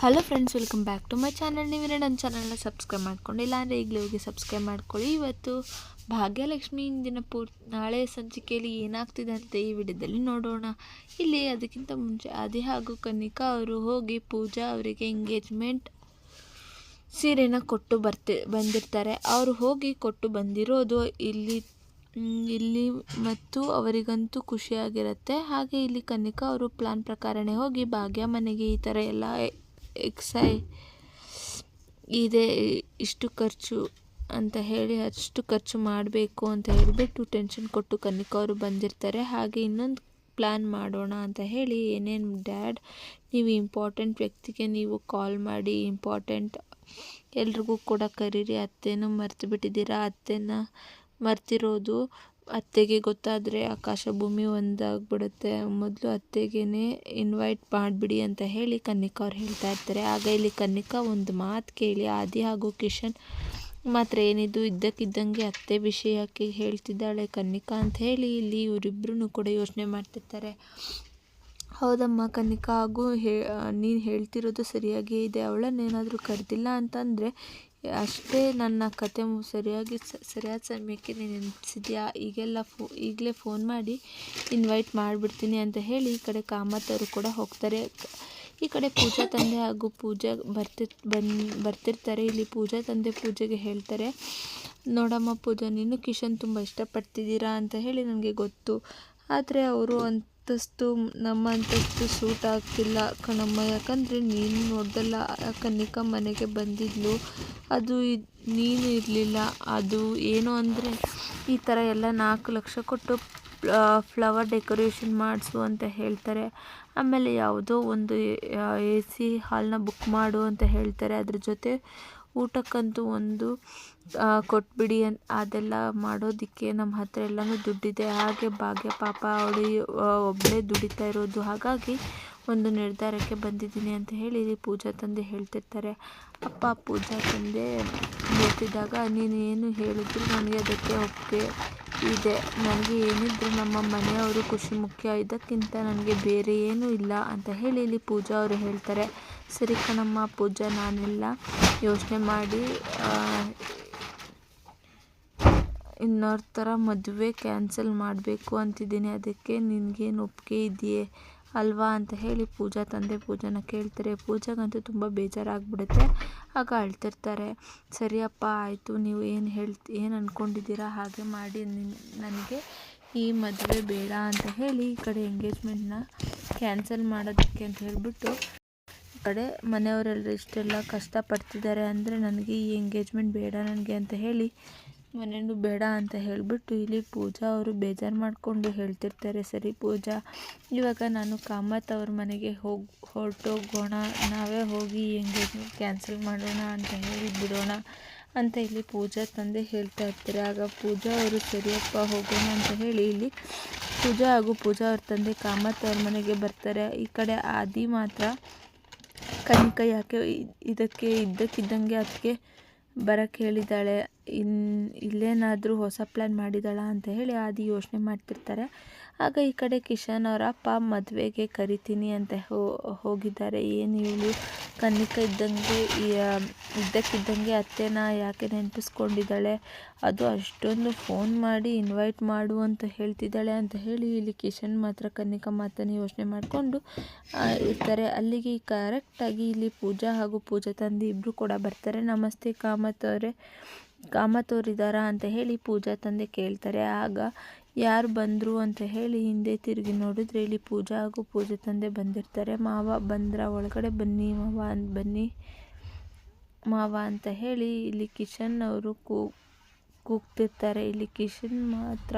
Hello friends welcome back to my channel ನೀವೇ ನನ್ನ ಚಾನಲ್ನ ಸಬ್ಸ್ಕ್ರೈಬ್ ಮಾಡ್ಕೊಂಡಿಲ್ಲ ಅಂದರೆ ಈಗಲೇ ಹೋಗಿ ಸಬ್ಸ್ಕ್ರೈಬ್ ಮಾಡ್ಕೊಳ್ಳಿ. ಇವತ್ತು ಭಾಗ್ಯಲಕ್ಷ್ಮಿ ಇಂದಿನ ಪೂರ್, ನಾಳೆ ಸಂಚಿಕೆಯಲ್ಲಿ ಏನಾಗ್ತಿದೆ ಅಂತ ಈ ವಿಡಿಯೋದಲ್ಲಿ ನೋಡೋಣ. ಇಲ್ಲಿ ಅದಕ್ಕಿಂತ ಮುಂಚೆ ಆದಿ ಹಾಗೂ ಕನಿಕಾ ಅವರು ಹೋಗಿ ಪೂಜಾ ಅವರಿಗೆ ಎಂಗೇಜ್ಮೆಂಟ್ ಸೀರೆನ ಕೊಟ್ಟು ಬರ್ತಿ, ಬಂದಿರ್ತಾರೆ. ಅವರು ಹೋಗಿ ಕೊಟ್ಟು ಬಂದಿರೋದು ಇಲ್ಲಿ ಇಲ್ಲಿ ಮತ್ತು ಅವರಿಗಂತೂ ಖುಷಿಯಾಗಿರುತ್ತೆ. ಹಾಗೆ ಇಲ್ಲಿ ಕನಿಕಾ ಅವರು ಪ್ಲಾನ್ ಪ್ರಕಾರನೇ ಹೋಗಿ ಭಾಗ್ಯ ಮನೆಗೆ ಈ ಥರ ಎಲ್ಲ ಎಕ್ಸೈ ಇದೆ, ಇಷ್ಟು ಖರ್ಚು ಅಂತ ಹೇಳಿ, ಅಷ್ಟು ಖರ್ಚು ಮಾಡಬೇಕು ಅಂತ ಹೇಳಿಬಿಟ್ಟು ಟೆನ್ಷನ್ ಕೊಟ್ಟು ಕನ್ನಿಕಾ ಅವರು ಬಂದಿರ್ತಾರೆ. ಹಾಗೆ ಇನ್ನೊಂದು ಪ್ಲ್ಯಾನ್ ಮಾಡೋಣ ಅಂತ ಹೇಳಿ ಏನೇನು ಡ್ಯಾಡ್ ನೀವು ಇಂಪಾರ್ಟೆಂಟ್ ವ್ಯಕ್ತಿಗೆ ನೀವು ಕಾಲ್ ಮಾಡಿ ಇಂಪಾರ್ಟೆಂಟ್ ಎಲ್ರಿಗೂ ಕೂಡ ಕರೀರಿ. ಅತ್ತೆನೂ ಮರ್ತು ಬಿಟ್ಟಿದ್ದೀರಾ ಅತ್ತೆನ ಮರ್ತಿರೋದು? ಅತ್ತೆಗೆ ಗೊತ್ತಾದರೆ ಆಕಾಶ ಭೂಮಿ ಒಂದಾಗ್ಬಿಡುತ್ತೆ. ಮೊದಲು ಅತ್ತೆಗೇ ಇನ್ವೈಟ್ ಮಾಡಿಬಿಡಿ ಅಂತ ಹೇಳಿ ಕನ್ನಿಕಾ ಅವ್ರು ಹೇಳ್ತಾ ಇರ್ತಾರೆ. ಆಗ ಇಲ್ಲಿ ಕನ್ನಿಕಾ ಒಂದು ಮಾತು ಕೇಳಿ, ಆದಿ ಹಾಗೂ ಕಿಶನ್ ಮಾತ್ರ ಏನಿದು? ಇದ್ದಕ್ಕಿದ್ದಂಗೆ ಅತ್ತೆ ವಿಷಯಕ್ಕೆ ಹೇಳ್ತಿದ್ದಾಳೆ ಕನ್ನಿಕಾ ಅಂತ ಹೇಳಿ ಇಲ್ಲಿ ಇವರಿಬ್ಬರೂ ಕೂಡ ಯೋಚನೆ ಮಾಡ್ತಿರ್ತಾರೆ. ಹೌದಮ್ಮ ಕನ್ನಿಕಾ, ಹಾಗೂ ಹೇ, ನೀನು ಹೇಳ್ತಿರೋದು ಸರಿಯಾಗಿಯೇ ಇದೆ. ಅವಳನ್ನೇನಾದರೂ ಕರೆದಿಲ್ಲ ಅಂತಂದರೆ ಅಷ್ಟೇ ನನ್ನ ಕತೆ ಸರಿಯಾಗಿ ಸರಿಯಾದ ಸಮಯಕ್ಕೆ ನೀನು ನೆನೆಸಿದ್ಯಾ ಈಗೆಲ್ಲ ಫೋ ಈಗಲೇ ಫೋನ್ ಮಾಡಿ ಇನ್ವೈಟ್ ಮಾಡಿಬಿಡ್ತೀನಿ ಅಂತ ಹೇಳಿ ಈ ಕಡೆ ಕಾಮತ್ ಅವರು ಕೂಡ ಹೋಗ್ತಾರೆ. ಈ ಕಡೆ ಪೂಜಾ ತಂದೆ ಹಾಗೂ ಪೂಜಾ ಬರ್ತಿ ಬನ್ ಬರ್ತಿರ್ತಾರೆ. ಇಲ್ಲಿ ಪೂಜಾ ತಂದೆ ಪೂಜೆಗೆ ಹೇಳ್ತಾರೆ, ನೋಡಮ್ಮ ಪೂಜಾ, ನೀನು ಕಿಶನ್ ತುಂಬ ಇಷ್ಟಪಡ್ತಿದ್ದೀರಾ? ಅಂತ ಹೇಳಿ ನನಗೆ ಗೊತ್ತು. ಆದರೆ ಅವರು ಅಂತಸ್ತು ನಮ್ಮ ಅಂತಸ್ತು ಸೂಟ್ ಆಗ್ತಿಲ್ಲ ಕಣಮ್ಮ. ಯಾಕಂದರೆ ನೀನು ನೋಡ್ದಲ್ಲ, ಆ ಕನ್ನಿಕಾ ಮನೆಗೆ ಬಂದಿದ್ಲು. ಅದು ನೀನು ಇರಲಿಲ್ಲ. ಅದು ಏನು ಅಂದರೆ, ಈ ಥರ ಎಲ್ಲ ನಾಲ್ಕು ಲಕ್ಷ ಕೊಟ್ಟು ಫ್ಲವರ್ ಡೆಕೋರೇಷನ್ ಮಾಡಿಸು ಅಂತ ಹೇಳ್ತಾರೆ. ಆಮೇಲೆ ಯಾವುದೋ ಒಂದು ಎ ಸಿ ಹಾಲ್ನ ಬುಕ್ ಮಾಡು ಅಂತ ಹೇಳ್ತಾರೆ. ಅದ್ರ ಜೊತೆ ಊಟಕ್ಕಂತೂ ಒಂದು ಕೊಟ್ಬಿಡಿ ಅನ್, ಅದೆಲ್ಲ ಮಾಡೋದಕ್ಕೆ ನಮ್ಮ ಹತ್ರ ಎಲ್ಲನೂ ದುಡ್ಡಿದೆ. ಹಾಗೆ ಭಾಗ್ಯ ಪಾಪ ಅವಳು ಒಬ್ಬಳೇ ದುಡಿತಾ ಇರೋದು. ಹಾಗಾಗಿ ಒಂದು ನಿರ್ಧಾರಕ್ಕೆ ಬಂದಿದ್ದೀನಿ ಅಂತ ಹೇಳಿ ಪೂಜಾ ತಂದೆ ಹೇಳ್ತಿರ್ತಾರೆ. ಅಪ್ಪ, ಪೂಜಾ ತಂದೆ ಹೇಳ್ತಿದ್ದಾಗ ನೀನು ಏನು ಹೇಳಿದ್ರು ನನಗೆ ಅದಕ್ಕೆ ಒಪ್ಪಿಗೆ ಇದೆ. ನನಗೆ ಏನಿದ್ರು ನಮ್ಮ ಮನೆಯವರು ಖುಷಿ ಮುಖ್ಯ. ಇದಕ್ಕಿಂತ ನನಗೆ ಬೇರೆ ಏನೂ ಇಲ್ಲ ಅಂತ ಹೇಳಿ ಇಲ್ಲಿ ಪೂಜಾ ಅವರು ಹೇಳ್ತಾರೆ. ಸರಿ ಕಣಮ್ಮ, ಪೂಜಾ ನಾನೆಲ್ಲ ಯೋಚನೆ ಮಾಡಿ ಇನ್ನೊರ್ ಥರ ಮದುವೆ ಕ್ಯಾನ್ಸಲ್ ಮಾಡಬೇಕು ಅಂತಿದ್ದೀನಿ. ಅದಕ್ಕೆ ನಿನಗೇನು ಒಪ್ಪಿಗೆ ಇದೆಯೇ? ಅಲ್ವಾ ಅಂತ ಹೇಳಿ ಪೂಜಾ ತಂದೆ ಪೂಜಾನ ಕೇಳ್ತಾರೆ. ಪೂಜಾಗಂತೂ ತುಂಬ ಬೇಜಾರಾಗ್ಬಿಡುತ್ತೆ. ಆಗ ಅಳ್ತಿರ್ತಾರೆ. ಸರಿಯಪ್ಪ, ಆಯಿತು, ನೀವು ಏನು ಹೇಳ್ತಿ ಏನು ಅಂದ್ಕೊಂಡಿದ್ದೀರಾ ಹಾಗೆ ಮಾಡಿ ನಿನ್, ನನಗೆ ಈ ಮದುವೆ ಬೇಡ ಅಂತ ಹೇಳಿ ಈ ಕಡೆ ಎಂಗೇಜ್ಮೆಂಟ್ನ ಕ್ಯಾನ್ಸಲ್ ಮಾಡೋದಕ್ಕೆ ಅಂತ ಹೇಳಿಬಿಟ್ಟು ಈ ಕಡೆ ಮನೆಯವರೆಲ್ಲರೂ ಇಷ್ಟೆಲ್ಲ ಕಷ್ಟಪಡ್ತಿದ್ದಾರೆ ಅಂದರೆ ನನಗೆ ಈ ಎಂಗೇಜ್ಮೆಂಟ್ ಬೇಡ ನನಗೆ ಅಂತ ಹೇಳಿ ಮನೇನು ಬೇಡ ಅಂತ ಹೇಳಿಬಿಟ್ಟು ಇಲ್ಲಿ ಪೂಜಾ ಅವರು ಬೇಜಾರು ಮಾಡಿಕೊಂಡು ಹೇಳ್ತಿರ್ತಾರೆ, ಸರಿ ಪೂಜಾ, ಇವಾಗ ನಾನು ಕಾಮತ್ ಅವ್ರ ಮನೆಗೆ ಹೋಗಿ, ಹೊರಟೋಗೋಣ, ನಾವೇ ಹೋಗಿ ಎಂಗೇಜ್ಮೆಂಟ್ ಕ್ಯಾನ್ಸಲ್ ಮಾಡೋಣ ಅಂತ ಹೇಳಿ ಬಿಡೋಣ ಅಂತ ಇಲ್ಲಿ ಪೂಜಾ ತಂದೆ ಹೇಳ್ತಾ ಇರ್ತಾರೆ. ಆಗ ಪೂಜಾ ಅವರು, ಸರಿಯಪ್ಪ, ಹೋಗೋಣ ಅಂತ ಹೇಳಿ ಇಲ್ಲಿ ಪೂಜಾ ಹಾಗೂ ಪೂಜಾ ಅವ್ರ ತಂದೆ ಕಾಮತ್ ಅವ್ರ ಮನೆಗೆ ಬರ್ತಾರೆ. ಈ ಕಡೆ ಆದಿ ಮಾತ್ರ ಕನಿಕ ಯಾಕೆ ಇದಕ್ಕೆ, ಇದ್ದಕ್ಕಿದ್ದಂಗೆ ಅದಕ್ಕೆ ಬರೋಕ್ಕೆ ಹೇಳಿದ್ದಾಳೆ ಇನ್, ಇಲ್ಲೇನಾದರೂ ಹೊಸ ಪ್ಲ್ಯಾನ್ ಮಾಡಿದಾಳ ಅಂತ ಹೇಳಿ ಆದಿ ಯೋಚನೆ ಮಾಡ್ತಿರ್ತಾರೆ. ಆಗ ಈ ಕಡೆ ಕಿಶನ್ ಅವರ ಅಪ್ಪ ಮದುವೆಗೆ ಕರಿತೀನಿ ಅಂತ ಹೋಗಿದ್ದಾರೆ. ಏನು ಇವಳು? ಕನ್ನಿಕ ಇದ್ದಂಗೆ ಇದ್ದಕ್ಕಿದ್ದಂಗೆ ಅತ್ತೆನ ಯಾಕೆ ನೆನಪಿಸ್ಕೊಂಡಿದ್ದಾಳೆ? ಅದು ಅಷ್ಟೊಂದು ಫೋನ್ ಮಾಡಿ ಇನ್ವೈಟ್ ಮಾಡು ಅಂತ ಹೇಳ್ತಿದ್ದಾಳೆ ಅಂತ ಹೇಳಿ ಇಲ್ಲಿ ಕಿಶನ್ ಮಾತ್ರ ಕನ್ನಿಕಾ ಮಾತನ್ನು ಯೋಚನೆ ಮಾಡಿಕೊಂಡು ಇರ್ತಾರೆ. ಅಲ್ಲಿಗೆ ಕರೆಕ್ಟಾಗಿ ಇಲ್ಲಿ ಪೂಜಾ ಹಾಗೂ ಪೂಜಾ ತಂದೆ ಇಬ್ಬರು ಕೂಡ ಬರ್ತಾರೆ. ನಮಸ್ತೆ ಕಾಮತ್ ಅವರೇ ಕಾಮತ್ ಅಂತ ಹೇಳಿ ಪೂಜಾ ತಂದೆ ಕೇಳ್ತಾರೆ. ಆಗ ಯಾರು ಬಂದರು ಅಂತ ಹೇಳಿ ಹಿಂದೆ ತಿರುಗಿ ನೋಡಿದ್ರೆ ಇಲ್ಲಿ ಪೂಜಾ ಹಾಗೂ ಪೂಜಾ ತಂದೆ ಬಂದಿರ್ತಾರೆ. ಮಾವ, ಬಂದ್ರ ಒಳಗಡೆ ಬನ್ನಿ ಮಾವ ಅಂತ ಬನ್ನಿ ಮಾವ ಅಂತ ಹೇಳಿ ಇಲ್ಲಿ ಕಿಶನ್ ಅವರು ಕೂ, ಕೂಗ್ತಿರ್ತಾರೆ. ಇಲ್ಲಿ ಕಿಶನ್ ಮಾತ್ರ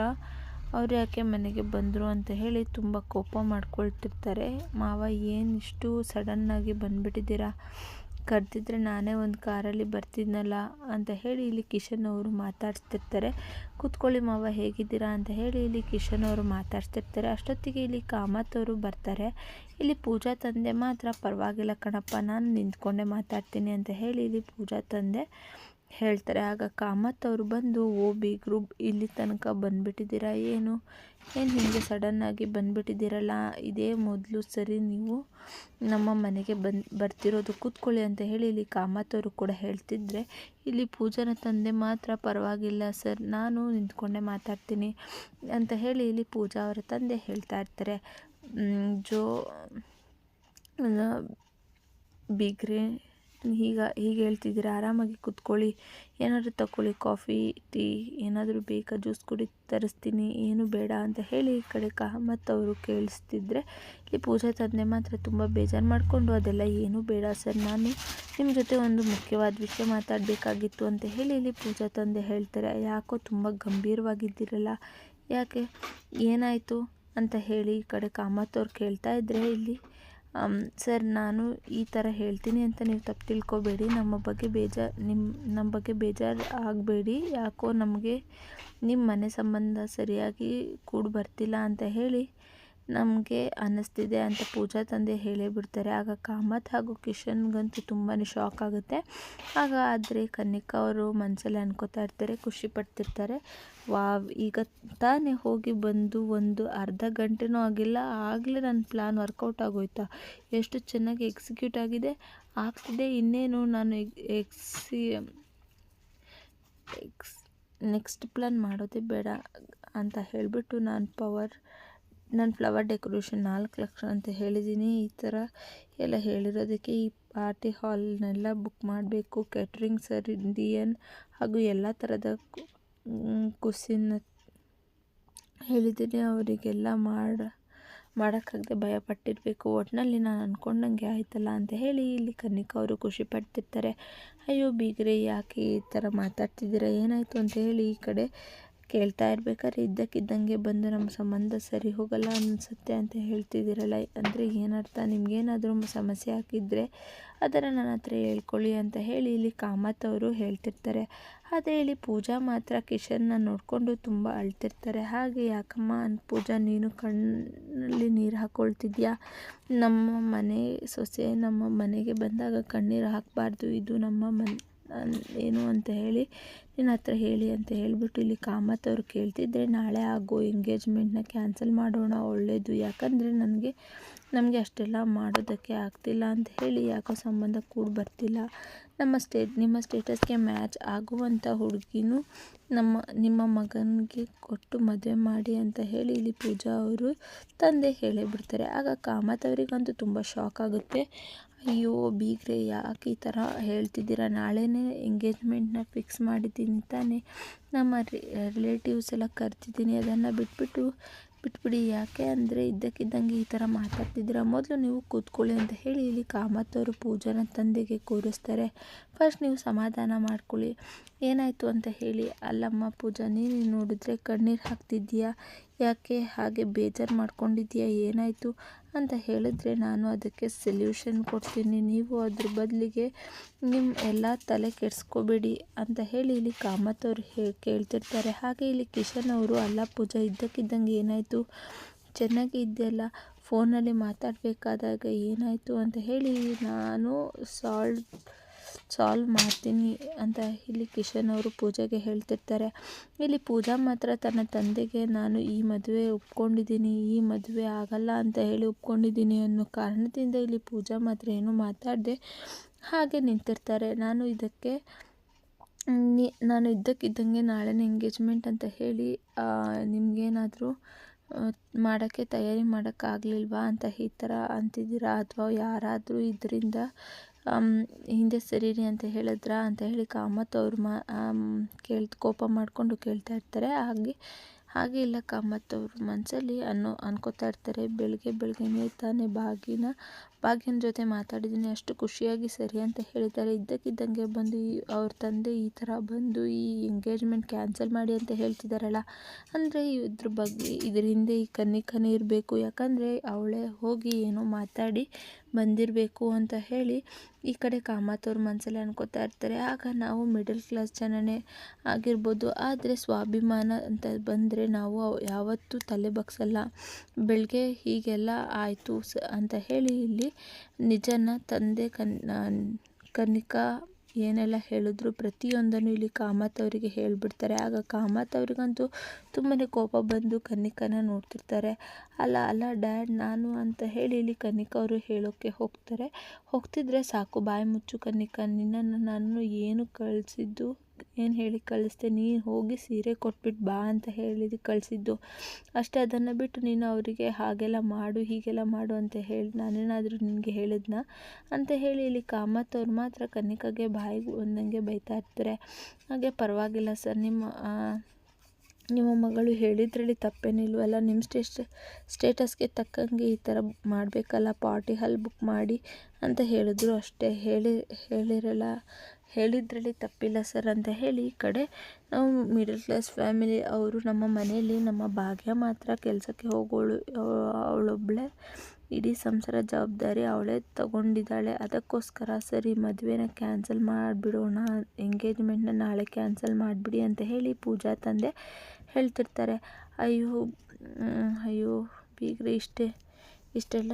ಅವ್ರು ಯಾಕೆ ಮನೆಗೆ ಬಂದರು ಅಂತ ಹೇಳಿ ತುಂಬ ಕೋಪ ಮಾಡ್ಕೊಳ್ತಿರ್ತಾರೆ. ಮಾವ, ಏನು ಇಷ್ಟು ಸಡನ್ನಾಗಿ ಬಂದುಬಿಟ್ಟಿದ್ದೀರಾ? ಕರೆದಿದ್ರೆ ನಾನೇ ಒಂದು ಕಾರಲ್ಲಿ ಬರ್ತಿದ್ನಲ್ಲ ಅಂತ ಹೇಳಿ ಇಲ್ಲಿ ಕಿಶನ್ ಅವರು ಮಾತಾಡ್ಸ್ತಿರ್ತಾರೆ. ಕೂತ್ಕೊಳ್ಳಿ ಮಾವ, ಹೇಗಿದ್ದೀರಾ ಅಂತ ಹೇಳಿ ಇಲ್ಲಿ ಕಿಶನ್ ಅವರು ಮಾತಾಡ್ಸ್ತಿರ್ತಾರೆ. ಅಷ್ಟೊತ್ತಿಗೆ ಇಲ್ಲಿ ಕಾಮತ್ ಅವರು ಬರ್ತಾರೆ. ಇಲ್ಲಿ ಪೂಜಾ ತಂದೆ ಮಾತ್ರ ಪರವಾಗಿಲ್ಲ ಕಣಪ್ಪ, ನಾನು ನಿಂತ್ಕೊಂಡೆ ಮಾತಾಡ್ತೀನಿ ಅಂತ ಹೇಳಿ ಇಲ್ಲಿ ಪೂಜಾ ತಂದೆ ಹೇಳ್ತಾರೆ, ಆಗ ಕಾಮತ್ ಅವರು ಬಂದು, ಓ ಬಿ ಗ್ರೂಪ್ ಇಲ್ಲಿ ತನಕ ಬಂದುಬಿಟ್ಟಿದ್ದೀರಾ ಏನು? ಏನು ಹೀಗೆ ಸಡನ್ನಾಗಿ ಬಂದುಬಿಟ್ಟಿದ್ದೀರಲ್ಲ? ಇದೇ ಮೊದಲು ಸರಿ ನೀವು ನಮ್ಮ ಮನೆಗೆ ಬಂದು ಬರ್ತಿರೋದು ಕೂತ್ಕೊಳ್ಳಿ ಅಂತ ಹೇಳಿ ಇಲ್ಲಿ ಕಾಮತ್ ಅವರು ಕೂಡ ಹೇಳ್ತಿದ್ರೆ, ಇಲ್ಲಿ ಪೂಜನ ತಂದೆ ಮಾತ್ರ ಪರವಾಗಿಲ್ಲ ಸರ್, ನಾನು ನಿಂತ್ಕೊಂಡೆ ಮಾತಾಡ್ತೀನಿ ಅಂತ ಹೇಳಿ ಇಲ್ಲಿ ಪೂಜಾ ಅವರ ತಂದೆ ಹೇಳ್ತಾ ಇರ್ತಾರೆ. ಜೋ ಬೀಗ್ರೆ ಈಗ ಹೀಗೆ ಹೇಳ್ತಿದ್ದೀರಾ? ಆರಾಮಾಗಿ ಕುತ್ಕೊಳ್ಳಿ. ಏನಾದರೂ ತಗೊಳ್ಳಿ ಕಾಫಿ, ಟೀ, ಏನಾದರೂ ಬೇಕಾ? ಜ್ಯೂಸ್ ಕುಡಿ, ತರಿಸ್ತೀನಿ. ಏನು ಬೇಡ ಅಂತ ಹೇಳಿ ಈ ಕಡೆ ಕಾಮತ್ ಅವರು ಕೇಳಿಸ್ತಿದ್ರೆ, ಇಲ್ಲಿ ಪೂಜಾ ತಂದೆ ಮಾತ್ರ ತುಂಬ ಬೇಜಾರು ಮಾಡಿಕೊಂಡು ಅದೆಲ್ಲ ಏನೂ ಬೇಡ ಸರ್. ನಾನು ನಿಮ್ಮ ಜೊತೆ ಒಂದು ಮುಖ್ಯವಾದ ವಿಷಯ ಮಾತಾಡಬೇಕಾಗಿತ್ತು ಅಂತ ಹೇಳಿ ಇಲ್ಲಿ ಪೂಜಾ ತಂದೆ ಹೇಳ್ತಾರೆ. ಯಾಕೋ ತುಂಬ ಗಂಭೀರವಾಗಿದ್ದಿರಲ್ಲ. ಯಾಕೆ? ಏನಾಯಿತು ಅಂತ ಹೇಳಿ ಈ ಕಡೆ ಕಾಮತ್ ಅವ್ರು ಕೇಳ್ತಾ ಇದ್ದರೆ ಇಲ್ಲಿ ಸರ್, ನಾನು ಈ ಥರ ಹೇಳ್ತೀನಿ ಅಂತ ನೀವು ತಪ್ಪು ತಿಳ್ಕೊಬೇಡಿ. ನಮ್ಮ ಬಗ್ಗೆ ಬೇಜಾರು ನಿಮ್ಮ ನಮ್ಮ ಬಗ್ಗೆ ಬೇಜಾರು ಆಗಬೇಡಿ. ಯಾಕೋ ನಮಗೆ ನಿಮ್ಮ ಮನೆ ಸಂಬಂಧ ಸರಿಯಾಗಿ ಕೂಡಿ ಬರ್ತಿಲ್ಲ ಅಂತ ಹೇಳಿ ನಮಗೆ ಅನ್ನಿಸ್ತಿದೆ ಅಂತ ಪೂಜಾ ತಂದೆ ಹೇಳೇ ಬಿಡ್ತಾರೆ. ಆಗ ಕಾಮತ್ ಹಾಗೂ ಕಿಶನ್ಗಂತೂ ತುಂಬಾ ಶಾಕ್ ಆಗುತ್ತೆ. ಆಗ ಆದರೆ ಕನ್ನಿಕಾ ಅವರು ಮನಸ್ಸಲ್ಲಿ ಅನ್ಕೋತಾ ಇರ್ತಾರೆ, ಖುಷಿ ಪಡ್ತಿರ್ತಾರೆ. ವಾವ್, ಈಗ ತಾನೇ ಹೋಗಿ ಬಂದು ಒಂದು ಅರ್ಧ ಗಂಟೆನೂ ಆಗಿಲ್ಲ, ಆಗಲೇ ನನ್ನ ಪ್ಲ್ಯಾನ್ ವರ್ಕೌಟ್ ಆಗೋಯ್ತಾ? ಎಷ್ಟು ಚೆನ್ನಾಗಿ ಎಕ್ಸಿಕ್ಯೂಟ್ ಆಗಿದೆ. ಆಗ್ತಿದೆ, ಇನ್ನೇನು ನಾನು ಎಕ್ಸಿ ಎಕ್ಸ್ ನೆಕ್ಸ್ಟ್ ಪ್ಲ್ಯಾನ್ ಮಾಡೋದೇ ಬೇಡ ಅಂತ ಹೇಳಿಬಿಟ್ಟು ನಾನು ಪವರ್ ನಾನು ಫ್ಲವರ್ ಡೆಕೋರೇಷನ್ ನಾಲ್ಕು ಲಕ್ಷ ಅಂತ ಹೇಳಿದ್ದೀನಿ ಈ ಥರ ಎಲ್ಲ ಹೇಳಿರೋದಕ್ಕೆ ಈ ಪಾರ್ಟಿ ಹಾಲ್ನೆಲ್ಲ ಬುಕ್ ಮಾಡಬೇಕು. ಕ್ಯಾಟ್ರಿಂಗ್ ಸರ್ ಇಂಡಿಯನ್ ಹಾಗೂ ಎಲ್ಲ ಥರದ ಕುಸಿನ ಹೇಳಿದ್ದೀನಿ ಅವರಿಗೆಲ್ಲ ಮಾಡ, ಮಾಡೋಕ್ಕಾಗದೆ ಭಯಪಟ್ಟಿರಬೇಕು ಒಟ್ಟಿನಲ್ಲಿ ನಾನು ಅಂದ್ಕೊಂಡಂಗೆ ಆಯ್ತಲ್ಲ ಅಂತ ಹೇಳಿ ಇಲ್ಲಿ ಕನ್ನಿಕಾ ಅವರು ಖುಷಿ ಪಡ್ತಿರ್ತಾರೆ. ಅಯ್ಯೋ, ಬೀಗ್ರೆ, ಯಾಕೆ ಈ ಥರ ಮಾತಾಡ್ತಿದ್ದೀರಾ? ಏನಾಯಿತು ಅಂತ ಹೇಳಿ ಈ ಕಡೆ ಕೇಳ್ತಾ ಇರ್ಬೇಕಾದ್ರೆ ಇದ್ದಕ್ಕಿದ್ದಂಗೆ ಬಂದು ನಮ್ಮ ಸಂಬಂಧ ಸರಿ ಹೋಗಲ್ಲ ಅನಿಸುತ್ತೆ ಅಂತ ಹೇಳ್ತಿದ್ದೀರಲ್ಲ ಅಂದರೆ ಏನರ್ಥ? ನಿಮಗೇನಾದರೂ ಸಮಸ್ಯೆ ಆಗಿದ್ದರೆ ಅದರ ನನ್ನ ಹತ್ರ ಹೇಳ್ಕೊಳ್ಳಿ ಅಂತ ಹೇಳಿ ಇಲ್ಲಿ ಕಾಮತ್ ಅವರು ಹೇಳ್ತಿರ್ತಾರೆ. ಆದರೆ ಇಲ್ಲಿ ಪೂಜಾ ಮಾತ್ರ ಕಿಶನ್ನ ನೋಡಿಕೊಂಡು ತುಂಬ ಅಳ್ತಿರ್ತಾರೆ. ಹಾಗೆ ಯಾಕಮ್ಮ ಪೂಜಾ, ನೀನು ಕಣ್ಣಲ್ಲಿ ನೀರು ಹಾಕ್ಕೊಳ್ತಿದ್ಯಾ ನಮ್ಮ ಮನೆ ಸೊಸೆ ನಮ್ಮ ಮನೆಗೆ ಬಂದಾಗ ಕಣ್ಣೀರು ಹಾಕಬಾರ್ದು. ಇದು ನಮ್ಮ ಮನೆ ಏನು ಅಂತ ಹೇಳಿ, ನಿನ್ನ ಹತ್ರ ಹೇಳಿ ಅಂತ ಹೇಳಿಬಿಟ್ಟು ಇಲ್ಲಿ ಕಾಮತ್ ಅವರು ಕೇಳ್ತಿದ್ರೆ, ನಾಳೆ ಆಗೋ ಎಂಗೇಜ್ಮೆಂಟ್ನ ಕ್ಯಾನ್ಸಲ್ ಮಾಡೋಣ ಒಳ್ಳೆಯದು ಯಾಕಂದರೆ ನನಗೆ, ನಮಗೆ ಅಷ್ಟೆಲ್ಲ ಮಾಡೋದಕ್ಕೆ ಆಗ್ತಿಲ್ಲ ಅಂತ ಹೇಳಿ ಯಾಕೋ ಸಂಬಂಧ ಕೂಡ ಬರ್ತಿಲ್ಲ. ನಮ್ಮ ಸ್ಟೇಟ್ ನಿಮ್ಮ ಸ್ಟೇಟಸ್ಗೆ ಮ್ಯಾಚ್ ಆಗುವಂಥ ಹುಡುಗಿನೂ ನಮ್ಮ, ನಿಮ್ಮ ಮಗನಿಗೆ ಕೊಟ್ಟು ಮದುವೆ ಮಾಡಿ ಅಂತ ಹೇಳಿ ಇಲ್ಲಿ ಪೂಜಾ ಅವರು ತಂದೆ ಹೇಳಿಬಿಡ್ತಾರೆ. ಆಗ ಕಾಮತ್ ಅವರಿಗಂತೂ ತುಂಬ ಶಾಕ್ ಆಗುತ್ತೆ. ಅಯ್ಯೋ, ಬೀಗ್ರೆ, ಯಾಕೆ ಈ ಥರ ಹೇಳ್ತಿದ್ದೀರ? ನಾಳೆನೇ ಎಂಗೇಜ್ಮೆಂಟ್ನ ಫಿಕ್ಸ್ ಮಾಡಿದ್ದೀನಿ ತಾನೇ. ನಮ್ಮ ರಿಲೇಟಿವ್ಸ್ ಎಲ್ಲ ಕರ್ತಿದ್ದೀನಿ ಅದನ್ನು ಬಿಟ್ಬಿಟ್ಟು, ಬಿಟ್ಬಿಡಿ. ಯಾಕೆ ಅಂದರೆ ಇದ್ದಕ್ಕಿದ್ದಂಗೆ ಈ ಥರ ಮಾತಾಡ್ತಿದ್ದೀರಾ? ಮೊದಲು ನೀವು ಕೂತ್ಕೊಳ್ಳಿ ಅಂತ ಹೇಳಿ ಇಲ್ಲಿ ಕಾಮತ್ತವರು ಪೂಜಾನ ತಂದೆಗೆ ಕೂರಿಸ್ತಾರೆ. ಫಸ್ಟ್ ನೀವು ಸಮಾಧಾನ ಮಾಡ್ಕೊಳ್ಳಿ. ಏನಾಯಿತು ಅಂತ ಹೇಳಿ. ಅಲ್ಲಮ್ಮ, ಪೂಜಾ, ನೀನು ನೋಡಿದ್ರೆ ಕಣ್ಣೀರು ಹಾಕ್ತಿದ್ದೀಯಾ? ಯಾಕೆ ಹಾಗೆ ಬೇಜಾರು ಮಾಡ್ಕೊಂಡಿದ್ದೀಯಾ? ಏನಾಯಿತು? ಅಂತ ಹೇಳಿದ್ರೆ ನಾನು ಅದಕ್ಕೆ ಸೊಲ್ಯೂಷನ್ ಕೊಡ್ತೀನಿ. ನೀವು ಅದ್ರ ಬದಲಿಗೆ ನಿಮ್ಮ ಎಲ್ಲ ತಲೆ ಕೆಡಿಸ್ಕೋಬೇಡಿ ಅಂತ ಹೇಳಿ ಇಲ್ಲಿ ಕಾಮತ್ ಅವರು ಹೇ ಕೇಳ್ತಿರ್ತಾರೆ. ಹಾಗೆ ಇಲ್ಲಿ ಕಿಶನ್ ಅವರು ಅಲ್ಲ ಪೂಜಾ, ಇದ್ದಕ್ಕಿದ್ದಂಗೆ ಏನಾಯಿತು? ಚೆನ್ನಾಗಿ ಇದೆಯಲ್ಲ ಫೋನಲ್ಲಿ ಮಾತಾಡಬೇಕಾದಾಗ ಏನಾಯಿತು ಅಂತ ಹೇಳಿ ನಾನು ಸಾಲ್ವ್ ಸಾಲ್ವ್ ಮಾಡ್ತೀನಿ ಅಂತ ಇಲ್ಲಿ ಕಿಶನ್ ಅವರು ಪೂಜೆಗೆ ಹೇಳ್ತಿರ್ತಾರೆ. ಇಲ್ಲಿ ಪೂಜಾ ಮಾತ್ರ ತನ್ನ ತಂದೆಗೆ, ನಾನು ಈ ಮದುವೆ ಒಪ್ಕೊಂಡಿದ್ದೀನಿ, ಈ ಮದುವೆ ಆಗಲ್ಲ ಅಂತ ಹೇಳಿ ಒಪ್ಕೊಂಡಿದ್ದೀನಿ ಅನ್ನೋ ಕಾರಣದಿಂದ ಇಲ್ಲಿ ಪೂಜಾ ಮಾತ್ರ ಏನು ಮಾತಾಡದೆ ಹಾಗೆ ನಿಂತಿರ್ತಾರೆ. ನಾನು ಇದಕ್ಕೆ ನಾನು ಇದ್ದಕ್ಕಿದ್ದಂಗೆ ನಾಳೆನೇ ಎಂಗೇಜ್ಮೆಂಟ್ ಅಂತ ಹೇಳಿ ನಿಮಗೇನಾದರೂ ಮಾಡೋಕ್ಕೆ ತಯಾರಿ ಮಾಡೋಕ್ಕಾಗಲಿಲ್ವಾ ಅಂತ ಈ ಥರ ಅಂತಿದ್ದೀರಾ? ಅಥವಾ ಯಾರಾದರೂ ಇದರಿಂದ ಹಿಂದೆ ಸರೀರಿ ಅಂತ ಹೇಳಿದ್ರಾ ಅಂತ ಹೇಳಿ ಕಾಮತ್ ಅವ್ರು ಮಾ ಕೇಳ್ ಕೋಪ ಮಾಡಿಕೊಂಡು ಕೇಳ್ತಾ ಇರ್ತಾರೆ. ಹಾಗೆ ಹಾಗೆ ಇಲ್ಲ ಕಾಮತ್ ಅವ್ರ ಮನಸ್ಸಲ್ಲಿ ಅನ್ನೋ, ಅನ್ಕೋತಾ ಇರ್ತಾರೆ. ಬೆಳಗ್ಗೆ ಬೆಳಗ್ಗೆನೇ ತಾನೇ ಭಾಗಿನ ಭಾಗ್ಯನ ಜೊತೆ ಮಾತಾಡಿದ್ದೀನಿ. ಅಷ್ಟು ಖುಷಿಯಾಗಿ ಸರಿ ಅಂತ ಹೇಳಿದ್ದಾರೆ. ಇದ್ದಕ್ಕಿದ್ದಂಗೆ ಬಂದು ಈ ಅವ್ರ ತಂದೆ ಈ ಥರ ಬಂದು ಈ ಎಂಗೇಜ್ಮೆಂಟ್ ಕ್ಯಾನ್ಸಲ್ ಮಾಡಿ ಅಂತ ಹೇಳ್ತಿದ್ದಾರಲ್ಲ. ಅಂದರೆ ಇದ್ರ ಬಗ್ಗೆ ಇದ್ರ ಹಿಂದೆ ಈ ಕನ್ನಿಕನೇ ಇರಬೇಕು. ಯಾಕಂದರೆ ಅವಳೇ ಹೋಗಿ ಏನೋ ಮಾತಾಡಿ ಬಂದಿರಬೇಕು ಅಂತ ಹೇಳಿ ಈ ಕಡೆ ಕಾಮತವ್ರ ಮನಸ್ಸಲ್ಲಿ ಅನ್ಕೋತಾ ಇರ್ತಾರೆ. ಆಗ ನಾವು ಮಿಡಲ್ ಕ್ಲಾಸ್ ಜನನೇ ಆಗಿರ್ಬೋದು. ಆದರೆ ಸ್ವಾಭಿಮಾನ ಅಂತ ಬಂದರೆ ನಾವು ಯಾವತ್ತೂ ತಲೆ ಬಗ್ಸಲ್ಲ. ಬೆಳಗ್ಗೆ ಹೀಗೆಲ್ಲ ಆಯಿತು ಸ ಅಂತ ಹೇಳಿ ಇಲ್ಲಿ ನಿಜನ ತಂದೆ ಕನ್ ಕನಿಕಾ ಏನೆಲ್ಲ ಹೇಳಿದ್ರು ಪ್ರತಿಯೊಂದನ್ನು ಇಲ್ಲಿ ಕಾಮತ್ ಅವರಿಗೆ ಹೇಳಿಬಿಡ್ತಾರೆ. ಆಗ ಕಾಮತ್ ಅವರಿಗಂತೂ ತುಂಬಾ ಕೋಪ ಬಂದು ಕನಿಕನ ನೋಡ್ತಿರ್ತಾರೆ. ಅಲ್ಲ ಅಲ್ಲ, ಡ್ಯಾಡ್, ನಾನು ಅಂತ ಹೇಳಿ ಇಲ್ಲಿ ಕನಿಕ ಅವರು ಹೇಳೋಕ್ಕೆ ಹೋಗ್ತಾರೆ. ಹೋಗ್ತಿದ್ರೆ ಸಾಕು, ಬಾಯಿ ಮುಚ್ಚು ಕನಿಕ, ನಿನ್ನನ್ನು ನಾನು ಏನು ಕಳಿಸಿದ್ದು? ಏನು ಹೇಳಿ ಕಳಿಸ್ದೆ, ನೀನು ಹೋಗಿ ಸೀರೆ ಕೊಟ್ಬಿಟ್ಟು ಬಾ ಅಂತ ಹೇಳಿದ್ದು ಕಳಿಸಿದ್ದು. ಅಷ್ಟೇ ಅದನ್ನು ಬಿಟ್ಟು ನೀನು ಅವರಿಗೆ ಹಾಗೆಲ್ಲ ಮಾಡು, ಹೀಗೆಲ್ಲ ಮಾಡು ಅಂತ ಹೇಳಿ ನಾನೇನಾದರೂ ನಿನಗೆ ಹೇಳಿದ್ನ ಅಂತ ಹೇಳಿ ಇಲ್ಲಿ ಕಾಮತ್ ಅವ್ರು ಮಾತ್ರ ಕನ್ನಿಕಾಗೆ ಬಾಯಿಗೆ ಬಂದಂಗೆ ಬೈತಾ ಇರ್ತಾರೆ. ಹಾಗೆ ಪರವಾಗಿಲ್ಲ ಸರ್, ನಿಮ್ಮ ನಿಮ್ಮ ಮಗಳು ಹೇಳಿದ್ರಲ್ಲಿ ತಪ್ಪೇನಿಲ್ವಲ್ಲ ನಿಮ್ಮ ಸ್ಟೇಷ, ಸ್ಟೇಟಸ್ಗೆ ತಕ್ಕಂಗೆ ಈ ಥರ ಮಾಡಬೇಕಲ್ಲ, ಪಾರ್ಟಿ ಹಾಲ್ ಬುಕ್ ಮಾಡಿ ಅಂತ ಹೇಳಿದ್ರು ಅಷ್ಟೇ. ಹೇಳಿ, ಹೇಳಿರಲ್ಲ ಹೇಳಿದ್ರಲ್ಲಿ ತಪ್ಪಿಲ್ಲ ಸರ್ ಅಂತ ಹೇಳಿ ಈ ಕಡೆ ನಾವು ಮಿಡಲ್ ಕ್ಲಾಸ್ ಫ್ಯಾಮಿಲಿ, ಅವರು ನಮ್ಮ ಮನೆಯಲ್ಲಿ ನಮ್ಮ ಭಾಗ್ಯ ಮಾತ್ರ ಕೆಲಸಕ್ಕೆ ಹೋಗೋಳು ಅವಳೊಬ್ಬಳೆ ಇಡೀ ಸಂಸಾರ ಜವಾಬ್ದಾರಿ ಅವಳೇ ತಗೊಂಡಿದ್ದಾಳೆ. ಅದಕ್ಕೋಸ್ಕರ ಸರಿ ಮದುವೆನ ಕ್ಯಾನ್ಸಲ್ ಮಾಡಿಬಿಡೋಣ, ಎಂಗೇಜ್ಮೆಂಟ್ನ ನಾಳೆ ಕ್ಯಾನ್ಸಲ್ ಮಾಡಿಬಿಡಿ ಅಂತ ಹೇಳಿ ಪೂಜಾ ತಂದೆ ಹೇಳ್ತಿರ್ತಾರೆ. ಅಯ್ಯೋ ಅಯ್ಯೋ, ಬೀಗ್ರೆ ಇಷ್ಟೇ. ಇಷ್ಟೆಲ್ಲ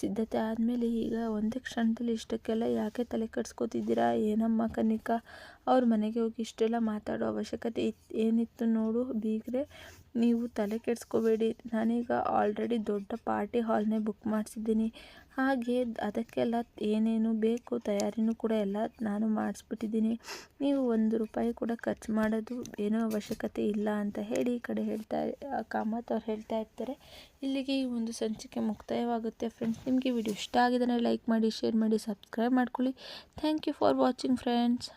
ಸಿದ್ಧತೆ ಆದಮೇಲೆ ಈಗ ಒಂದೇ ಕ್ಷಣದಲ್ಲಿ ಇಷ್ಟಕ್ಕೆಲ್ಲ ಯಾಕೆ ತಲೆ ಕೆಡ್ಸ್ಕೊತಿದ್ದೀರಾ? ಏನಮ್ಮ ಕನಿಕಾ? ಅವ್ರ ಮನೆಗೆ ಹೋಗಿ ಇಷ್ಟೆಲ್ಲ ಮಾತಾಡೋ ಅವಶ್ಯಕತೆ ಏನಿತ್ತು ನೋಡು ಬೀಗ್ರೆ. ನೀವು ತಲೆ ಕೆಡಿಸ್ಕೋಬೇಡಿ. ನಾನೀಗ ಆಲ್ರೆಡಿ ದೊಡ್ಡ ಪಾರ್ಟಿ ಹಾಲ್ನೇ ಬುಕ್ ಮಾಡಿಸಿದ್ದೀನಿ. ಹಾಗೆ ಅದಕ್ಕೆಲ್ಲ ಏನೇನು ಬೇಕು ತಯಾರಿನೂ ಕೂಡ ಎಲ್ಲ ನಾನು ಮಾಡಿಸ್ಬಿಟ್ಟಿದ್ದೀನಿ. ನೀವು ಒಂದು ರೂಪಾಯಿ ಕೂಡ ಖರ್ಚು ಮಾಡೋದು ಏನೂ ಅವಶ್ಯಕತೆ ಇಲ್ಲ ಅಂತ ಹೇಳಿ ಈ ಕಡೆ ಹೇಳ್ತಾ ಕಾಮತ್ ಅವ್ರು ಹೇಳ್ತಾ ಇರ್ತಾರೆ. ಇಲ್ಲಿಗೆ ಈ ಒಂದು ಸಂಚಿಕೆ ಮುಕ್ತಾಯವಾಗುತ್ತೆ ಫ್ರೆಂಡ್ಸ್. ನಿಮಗೆ ವಿಡಿಯೋ ಇಷ್ಟ ಆಗಿದ್ರೆ ಲೈಕ್ ಮಾಡಿ, ಶೇರ್ ಮಾಡಿ, ಸಬ್ಸ್ಕ್ರೈಬ್ ಮಾಡ್ಕೊಳ್ಳಿ. Thank you for watching friends.